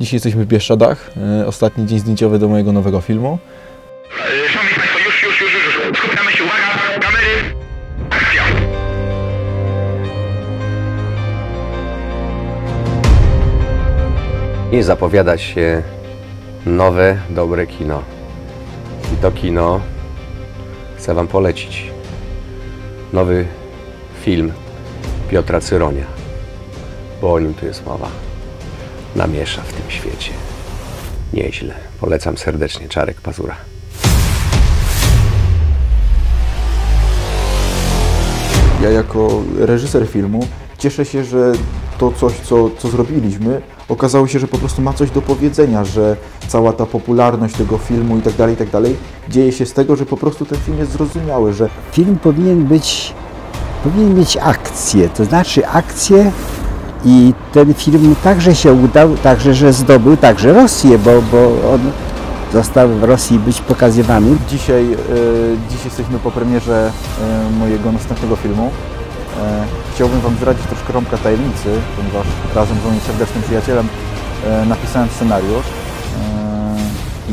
Dzisiaj jesteśmy w Bieszczadach. e, Ostatni dzień zdjęciowy do mojego nowego filmu. Szanowni Państwo, już, już, już, już. Skupiamy się, uwaga, kamery, akcja. I zapowiada się nowe, dobre kino. I to kino chcę Wam polecić. Nowy film Piotra Cyronia, bo o nim tu jest mowa. Namiesza w tym świecie. Nieźle. Polecam serdecznie Czarek Pazura. Ja jako reżyser filmu cieszę się, że to coś, co, co zrobiliśmy, okazało się, że po prostu ma coś do powiedzenia, że cała ta popularność tego filmu i tak dalej, i tak dalej, dzieje się z tego, że po prostu ten film jest zrozumiały, że film powinien być, powinien mieć akcję, to znaczy akcję i ten film także się udał, także, że zdobył także Rosję, bo, bo on został w Rosji być pokazywany. Dzisiaj, dziś jesteśmy po premierze e, mojego następnego filmu. E, chciałbym Wam zdradzić troszkę rąbka tajemnicy, ponieważ razem z moim serdecznym przyjacielem napisałem scenariusz.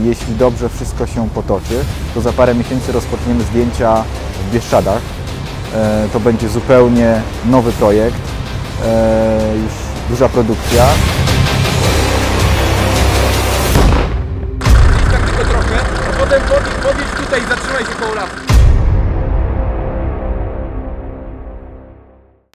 Jeśli dobrze wszystko się potoczy, to za parę miesięcy rozpoczniemy zdjęcia w Bieszczadach. To będzie zupełnie nowy projekt, E, już duża produkcja. Tak tylko trochę, a potem podjedź tutaj, zatrzymaj się koło lasu.